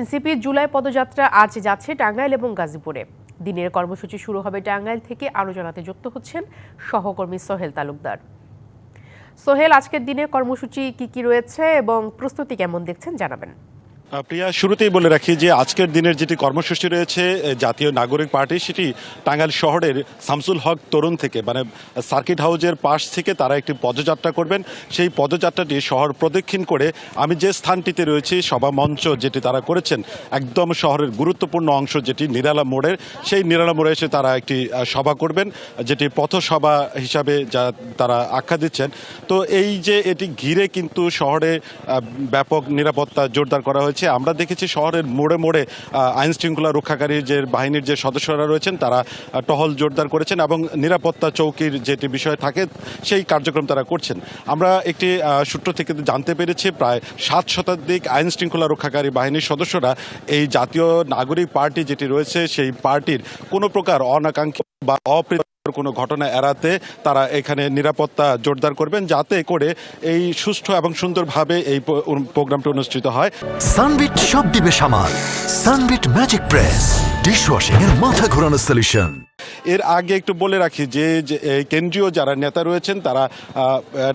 এনসিপির জুলাই পদযাত্রা আজ যাচ্ছে টাঙ্গাইল এবং গাজীপুরে। দিনের কর্মসূচি শুরু হবে টাঙ্গাইল থেকে। আলোচনাতে যুক্ত হচ্ছেন সহকর্মী সোহেল তালুকদার। সোহেল, আজকের দিনের কর্মসূচি কি কি রয়েছে এবং প্রস্তুতি কেমন দেখছেন জানাবেন। প্রিয়া, শুরুতেই বলে রাখি যে আজকের দিনের যেটি কর্মসূচি রয়েছে জাতীয় নাগরিক পার্টি, সেটি টাঙ্গাইল শহরের শামসুল হক তরুণ থেকে মানে সার্কিট হাউজের পাশ থেকে তারা একটি পদযাত্রা করবেন। সেই পদযাত্রাটি শহর প্রদক্ষিণ করে আমি যে স্থানটিতে রয়েছি, সভা মঞ্চ যেটি তারা করেছেন, একদম শহরের গুরুত্বপূর্ণ অংশ যেটি নিরালা মোড়ের, সেই নিরালা মোড়ে এসে তারা একটি সভা করবেন, যেটি পথসভা হিসাবে যা তারা আখ্যা দিচ্ছেন। তো এই যে এটি ঘিরে কিন্তু শহরে ব্যাপক নিরাপত্তা জোরদার করা হয়েছে আমরা দেখেছি শহরের মোড়ে মোড়ে আইন শৃঙ্খলা রক্ষাকারী যে বাহিনীর যে সদস্যরা রয়েছেন, তারা টহল জোরদার করেছেন এবং নিরাপত্তা চৌকির যেটি বিষয় থাকে, সেই কার্যক্রম তারা করছেন। আমরা একটি সূত্র থেকে জানতে পেরেছি, প্রায় সাত শতাধিক আইন শৃঙ্খলা রক্ষাকারী বাহিনীর সদস্যরা এই জাতীয় নাগরিক পার্টি যেটি রয়েছে, সেই পার্টির কোনো প্রকার অনাকাঙ্ক্ষী বা অপ্রীত কোনো ঘটনা এড়াতে তারা এখানে নিরাপত্তা জোরদার করবেন যাতে করে এই সুষ্ঠু এবং সুন্দরভাবে এই প্রোগ্রামটি অনুষ্ঠিত হয়। সানবিট সব দিবে সামাল। Sunbit magic press. ডিশওয়াশিং এর মাথা ঘোরানো সলিউশন এর আগে একটু বলে রাখি যে কেন্দ্রীয় যারা নেতা রয়েছেন, তারা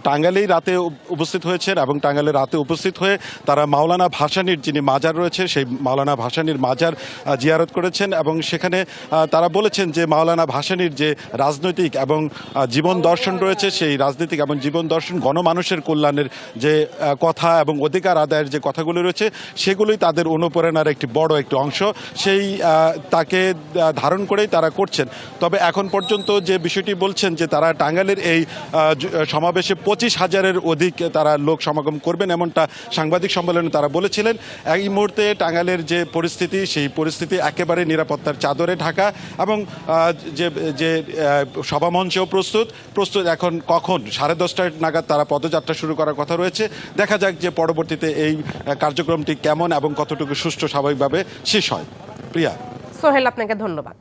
টাঙ্গালেই রাতে উপস্থিত হয়েছেন এবং টাঙ্গালে রাতে উপস্থিত হয়ে তারা মাওলানা ভাসানির যিনি মাজার রয়েছে, সেই মাওলানা ভাসানির মাজার জিয়ারত করেছেন এবং সেখানে তারা বলেছেন যে, মাওলানা ভাসানির যে রাজনৈতিক এবং জীবন দর্শন রয়েছে, সেই রাজনৈতিক এবং জীবন দর্শন গণমানুষের কল্যাণের যে কথা এবং অধিকার আদায়ের যে কথাগুলো রয়েছে, সেগুলোই তাদের অনুপ্রেরণার একটি বড় একটি অংশ। সেই তাকে ধারণ করেই তারা করছেন। তবে এখন পর্যন্ত যে বিষয়টি বলছেন যে তারা টাঙ্গাইলের এই সমাবেশে পঁচিশ হাজারের অধিক তারা লোক সমাগম করবেন এমনটা সাংবাদিক সম্মেলনে তারা বলেছিলেন। এই মুহূর্তে টাঙ্গাইলের যে পরিস্থিতি, সেই পরিস্থিতি একেবারে নিরাপত্তার চাদরে ঢাকা এবং যে যে সভামঞ্চেও প্রস্তুত। প্রস্তুত এখন কখন? সাড়ে দশটার নাগাদ তারা পদযাত্রা শুরু করার কথা রয়েছে। দেখা যাক যে পরবর্তীতে এই কার্যক্রমটি কেমন এবং কতটুকু সুষ্ঠু স্বাভাবিকভাবে শেষ হয়। প্রিয়া? সোহেল, আপনাকে ধন্যবাদ।